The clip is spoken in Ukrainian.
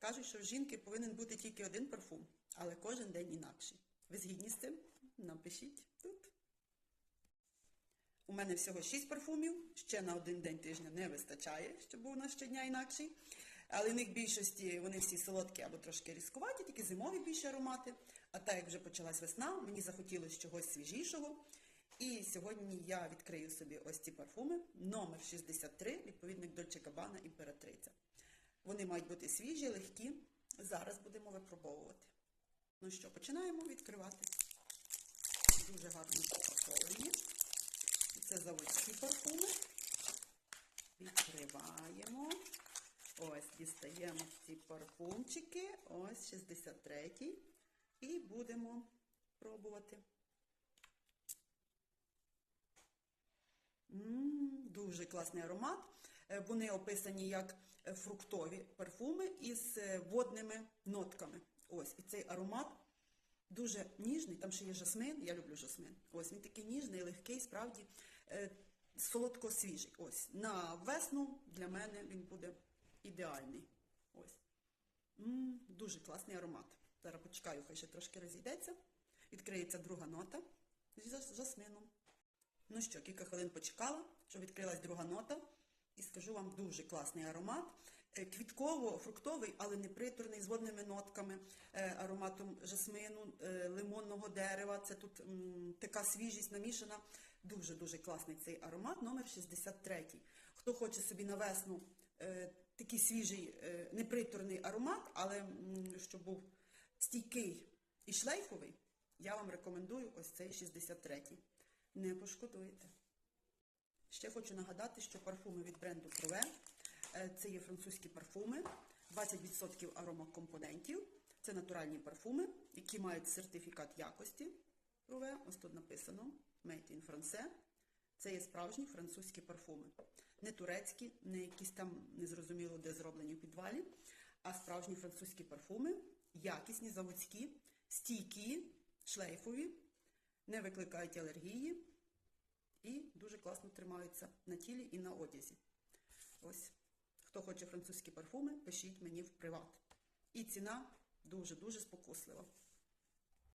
Кажуть, що в жінки повинен бути тільки один парфум, але кожен день інакший. Ви згідні з цим? Напишіть тут. У мене всього 6 парфумів, ще на один день тижня не вистачає, щоб був у нас щодня інакший. Але в них більшості вони всі солодкі або трошки різкуваті, тільки зимові більше аромати. А так як вже почалась весна, мені захотілося чогось свіжішого. І сьогодні я відкрию собі ось ці парфуми. Номер 63, відповідник Дольче Габана імператриця. Вони мають бути свіжі, легкі. Зараз будемо випробовувати. Ну що, починаємо відкривати. Дуже гарно запаковані. Це заводські парфуми. Відкриваємо. Ось, дістаємо ці парфумчики. Ось 63-й. І будемо пробувати. М, Дуже класний аромат. Е, Вони описані як е, фруктові парфуми із е, водними нотками. Ось, і цей аромат дуже ніжний, там ще є жасмин, я люблю жасмин. Ось він такий ніжний, легкий, справді солодко свіжий. Ось на весну для мене він буде ідеальний. Ось. М, дуже класний аромат. Зараз почекаю, хай ще трошки розійдеться. Відкриється друга нота з жасмином. Ну що, кілька хвилин почекала, щоб відкрилась друга нота. І скажу вам дуже класний аромат. Е, Квітково-фруктовий, але не приторний, з водними нотками, е, ароматом жасмину, е, лимонного дерева. Це тут м, така свіжість намішана. Дуже-дуже класний цей аромат, номер 63. Хто хоче собі на весну е, такий свіжий, е, неприторний аромат, але м, щоб був стійкий і шлейфовий, я вам рекомендую ось цей 63. Не пошкодуєте. Ще хочу нагадати, що парфуми від бренду Prouvé е, це є французькі парфуми, 20% аромакомпонентів. Це натуральні парфуми, які мають сертифікат якості. Prouvé, ось тут написано Made in France. Це є справжні французькі парфуми. Не турецькі, не якісь там незрозуміло, де зроблені в підвалі, а справжні французькі парфуми, якісні, заводські, стійкі, шлейфові, не викликають алергії і дуже класно тримаються на тілі і на одязі. Ось, хто хоче французькі парфуми, пишіть мені в приват. І ціна дуже-дуже спокуслива.